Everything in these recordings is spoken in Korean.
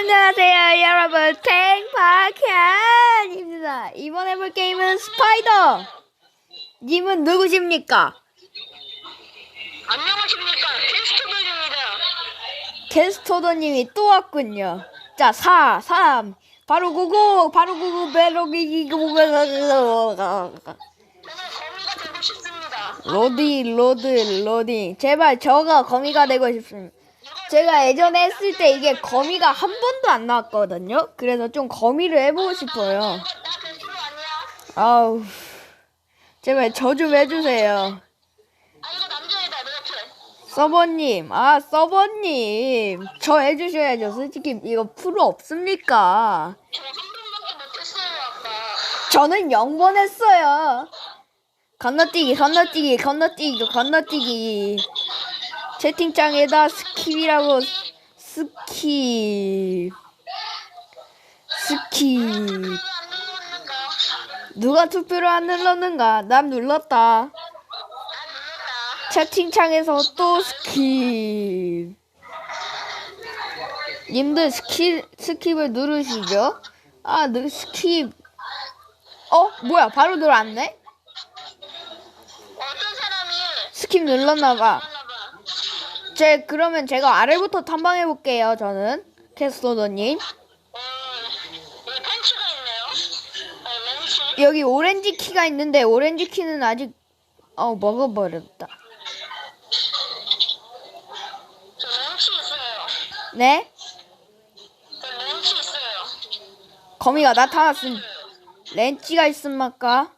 안녕하세요 여러분. 탱파캔입니다. 이번 해볼 게임은 스파이더. 님은 누구십니까? 안녕하십니까? 테스트맨입니다. 게스토더님이 또 왔군요. 자 4, 3 바로 구구 바로 되고 싶습니다. 로디 로드 로딩 제발 저가 거미가 되고 싶습니다 제가 예전에 했을 때 이게 거미가 한 번도 안 나왔거든요 그래서 좀 거미를 해보고 싶어요? 아우 제발 저 좀 해주세요. 서버님, 아 서버님, 저 해주셔야죠. 솔직히 이거 프로 없습니까? 저는 0번 했어요. 건너뛰기, 건너뛰기, 건너뛰기, 건너뛰기. 채팅창에다 스킵이라고 스킵, 스킵. 누가 투표를 안 눌렀는가? 난 눌렀다. 채팅창에서 또 스킵. 님들 스킵, 스킵을 누르시죠? 아, 누, 스킵. 어? 뭐야, 바로 들어왔네? 어떤 사람이 스킵 눌렀나 봐. 제, 그러면 제가 아래부터 탐방해 볼게요, 저는. 캐스터더님. 어 여기. 어 렌치. 여기 오렌지 키가 있는데, 오렌지 키는 아직, 어, 먹어버렸다. 네? 거미가 나타났음. 렌치가 있음마까?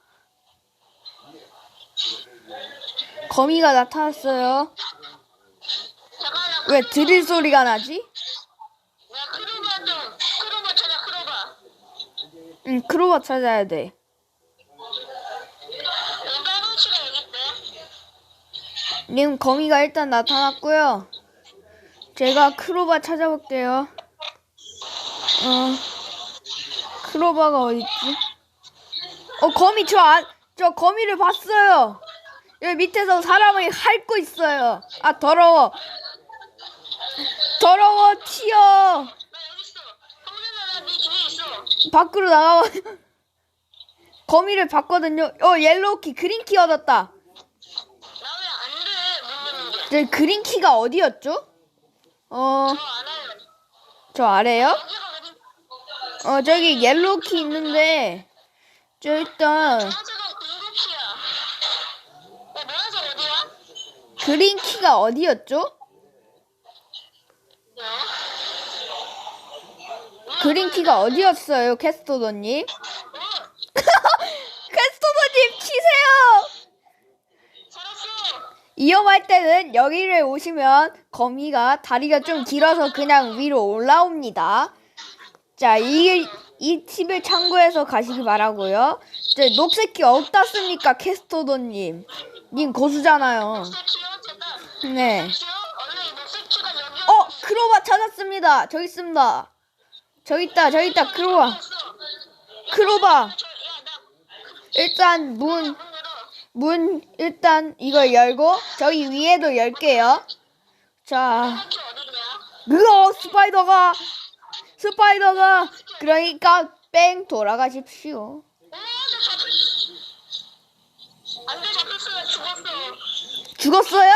거미가 나타났어요. 왜 드릴 소리가 나지? 나 크로바 좀 크로바 찾아 크로바. 응, 크로바 찾아야 돼. 여기 빨간치가 여기 있대. 님, 거미가 일단 나타났고요. 제가 크로바 찾아볼게요. 어, 크로바가 어딨지? 어, 거미 저 안, 저 거미를 봤어요. 여기 밑에서 사람을 핥고 있어요. 아, 더러워. 더러워, 튀어. 나 여기 있어. 성준아 나네 뒤에 있어. 밖으로 나가. 거미를 봤거든요. 어, 옐로우키, 그린키 얻었다. 나 왜 안 돼? 저 그린키가 어디였죠? 어, 저 알아요. 저 아래요? 여기가 어디? 어, 저기 옐로우키 있는데, 저 일단. 야 어디야? 그린키가 어디였죠? 야. 그린키가 어디였어요, 캐스토더님? 어? 캐스토더님, 치세요! 위험할 때는 여기를 오시면 거미가 다리가 좀 길어서 그냥 위로 올라옵니다. 자, 이, 이 팁을 참고해서 가시기 바라고요. 저 녹색키 없다 씁니까, 캐스토더님? 님? 됐다. 네. 어, 크로바 찾았습니다. 저기 있습니다. 저기 있다, 저기 있다, 크로바. 크로바. 일단 문, 문 일단 이걸 열고, 저기 위에도 열게요. 자? 으어, 스파이더가, 스파이더가, 그러니까 뺑 돌아가십시오. 안돼. 죽었어요?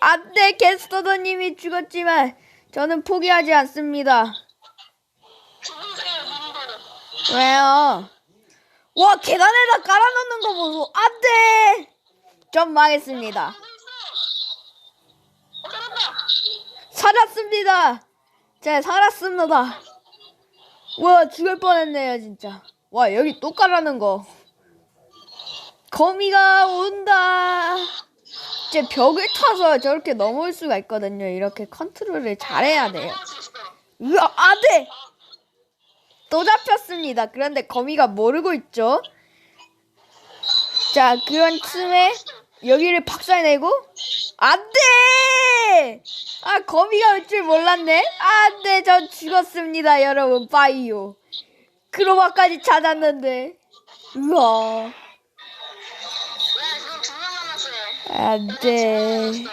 안 돼, 게스터더님이 죽었지만, 저는 포기하지 않습니다. 왜요? 와, 계단에다 깔아놓는 거 보소. 안 돼! 전 망했습니다. 살았습니다. 제 살았습니다. 와, 죽을 뻔했네요, 진짜. 와, 여기 또 깔아놓은 거. 거미가 온다. 제 벽을 타서 저렇게 넘어올 수가 있거든요. 이렇게 컨트롤을 잘해야 돼요. 으아, 안 돼! 또 잡혔습니다. 그런데 거미가 모르고 있죠. 자, 그런 틈에 여기를 박살내고 안 돼! 아, 거미가 올 줄 몰랐네. 안 돼, 전 죽었습니다, 여러분. 빠이요. 크로마까지 찾았는데. 우와. 아, 네.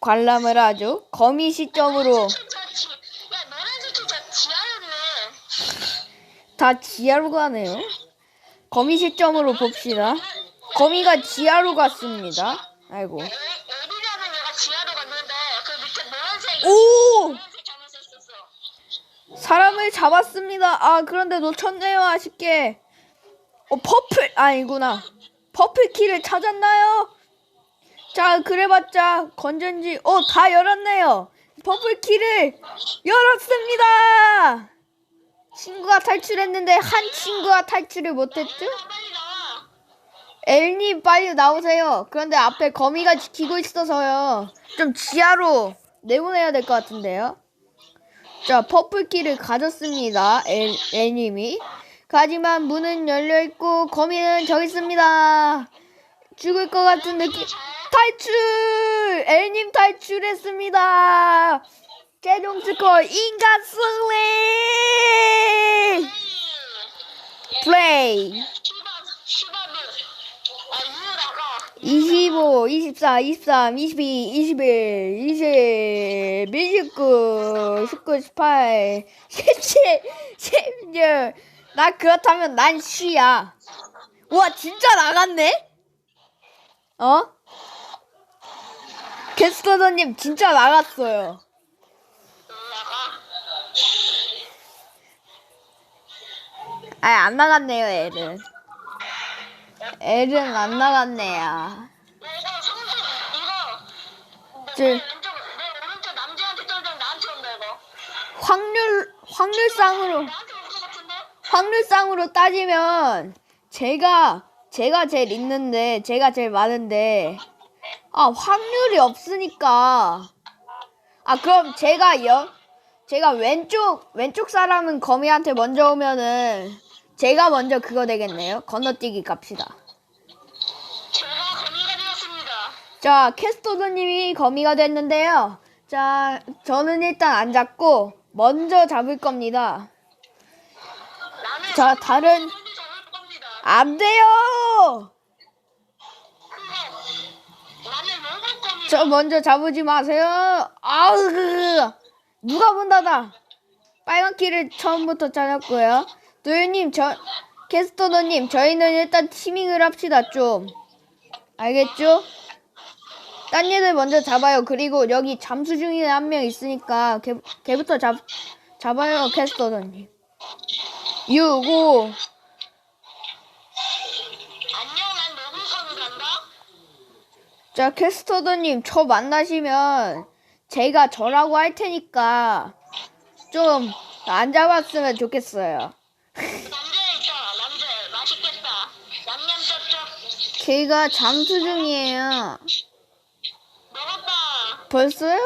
관람을 하죠 거미 시점으로 다 지하로 가네요 거미 시점으로 봅시다 거미가 지하로 갔습니다 아이고 오! 사람을 잡았습니다. 아, 그런데 놓쳤네요. 아쉽게. 어, 퍼플, 아니구나. 퍼플 키를 찾았나요? 자, 그래봤자, 건전지, 어, 다 열었네요. 퍼플 키를 열었습니다! 친구가 탈출했는데, 한 친구가 탈출을 못했죠? 엘님, 빨리 나오세요. 그런데 앞에 거미가 지키고 있어서요. 좀 지하로 내보내야 될 것 같은데요. 자, 퍼플키를 가졌습니다. 엘, 엘님이. 하지만 문은 열려있고, 거미는 저기 있습니다. 죽을 것 같은 느낌. 탈출! 엘님 탈출했습니다. 최종 스코어 인간 승리! 플레이! 슈밥 슈밥을 아 이유라가 25, 24, 23, 22, 21, 20, 29, 19, 18, 17, 16. 나 그렇다면 난 C야. 와, 진짜 나갔네? 어? 게스터더님 진짜 나갔어요. 아니, 안 나갔네요, 애는. 애는 안 나갔네요. 저- 나한테 온다 이거. 확률, 확률상으로. 확률상으로 따지면 제가 제가 제일 있는데 제가 제일 많은데 아 확률이 없으니까. 아 그럼 제가 여 제가 왼쪽 왼쪽 사람은 거미한테 먼저 오면은 제가 먼저 그거 되겠네요. 건너뛰기 갑시다. 제가 거미가 되었습니다. 자 캐스터드님이 거미가 됐는데요. 자 저는 일단 안 잡고 먼저 잡을 겁니다. 자 다른. 안 돼요 그거 나는 먹을 겁니다. 저 먼저 잡으지 마세요. 아우 그, 누가 본다다. 빨간 키를 처음부터 찾았고요. 도현님 저 캐스터너님 저희는 일단 티밍을 합시다 좀. 알겠죠? 딴 얘들 먼저 잡아요. 그리고 여기 잠수 중인 한 명 있으니까 걔, 걔부터 잡 잡아요 캐스터너님. 6, 5, 자, 캐스터더님, 저 만나시면 제가 저라고 할 테니까 좀 안 잡았으면 좋겠어요. 걔가 잠수 중이에요. 벌써요?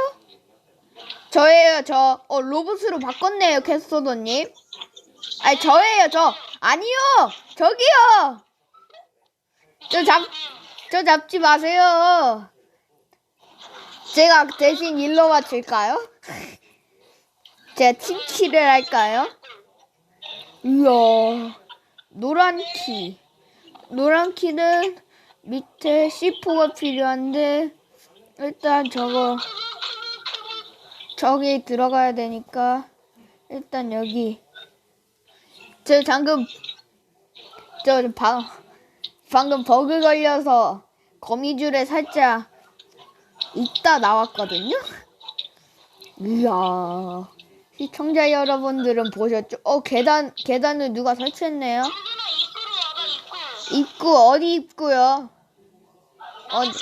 저예요, 저. 어, 로봇으로 바꿨네요, 캐스터더님. 아니, 저예요, 저. 아니요! 저기요! 저 잡, 저 잡지 마세요. 제가 대신 일로 맞출까요? 제가 팀키를 할까요? 이야, 노란 키. 노란 키는 밑에 C4가 필요한데, 일단 저거, 저기 들어가야 되니까, 일단 여기. 저 방금, 저 방, 방금 버그 걸려서 거미줄에 살짝 있다 나왔거든요? 이야. 시청자 여러분들은 보셨죠? 어, 계단, 계단을 누가 설치했네요? 입구. 어디 입구요? 입구.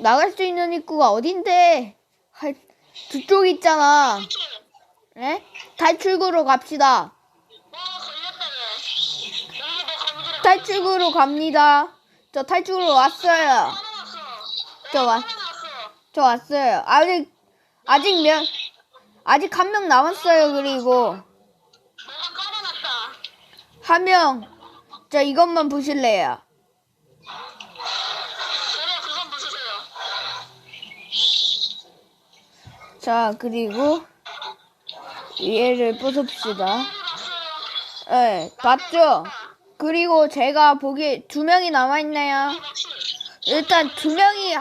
나갈 수 있는 입구가 어딘데? 할, 두쪽 있잖아. 에? 탈출구로 갑시다 얘. 여기 내 거미줄. 탈출구로 갑니다. 저 탈출구로 왔어요. 저 왔. 저 왔어요. 아직, 아직 몇, 아직 한 명 남았어요, 그리고. 한 명, 저 이것만 보실래요? 자, 그리고, 얘를. 왔어요. 예, 봤죠? 그리고 제가 보기에 두 명이 남아있네요. 일단 두 명이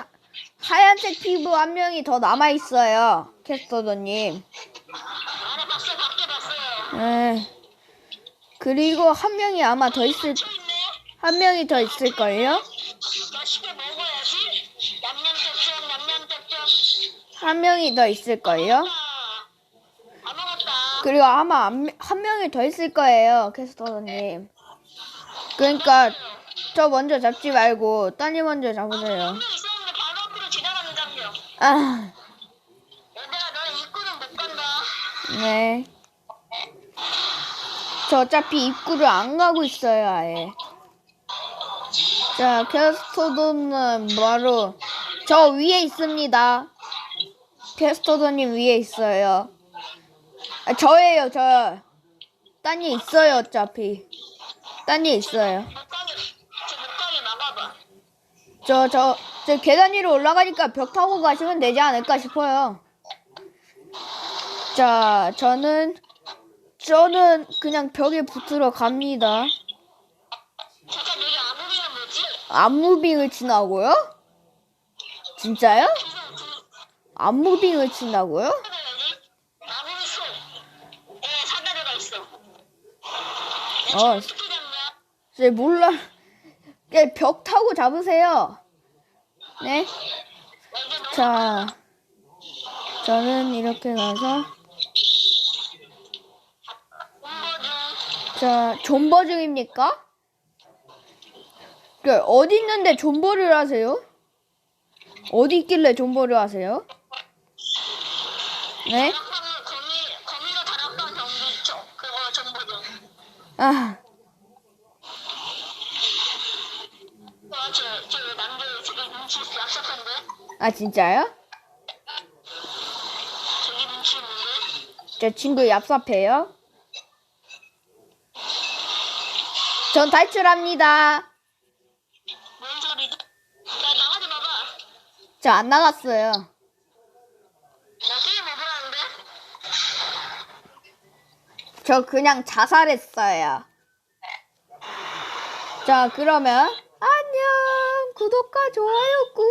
하얀색 피부 한 명이 더 남아 있어요. 캐스터더님. 에. 그리고 한 명이 아마 더 있을. 한 명이 더 있을 거예요. 맛있게 먹어야지. 냠냠 쩝쩝 냠냠 쩝쩝. 한 명이 더 있을 거예요. 다 먹었다. 그리고 아마 한, 한 명이 더 있을 거예요, 캐스터님. 그러니까 저 먼저 잡지 말고 따님 먼저 잡으세요. 한명 있었는데 바로 앞으로 지나가는 장면. 아, 얘들아 너네 입구는 못 간다. 네. 저 어차피 입구를 안 가고 있어요, 아예. 자, 캐스터도는 바로 저 위에 있습니다. 캐스터도님 위에 있어요. 아, 저예요, 저. 딴이 있어요, 어차피. 있어요. 저못 가게 막아봐. 저, 저, 저 계단 위로 올라가니까 벽 타고 가시면 되지 않을까 싶어요. 자, 저는, 저는 그냥 벽에 붙으러 갑니다. 안무빙을 친다고요? 진짜요? 안무빙을 친다고요? 있어. 어, 어떻게 잡냐? 제 몰라. 벽 타고 잡으세요. 네? 자, 저는 이렇게 가서. 자, 존버 중입니까? 그, 어디 있는데 존버를 하세요? 어디 있길래 존버를 하세요? 네? 아, 저저 남자 저기 눈치 약속한데 아, 진짜요? 저 친구 얍삽해요. 전 탈출합니다. 뭔 소리지? 야 나가지 마봐. 저 안 나갔어요. 저 그냥 자살했어요. 자, 그러면 안녕. 구독과 좋아요 꾹.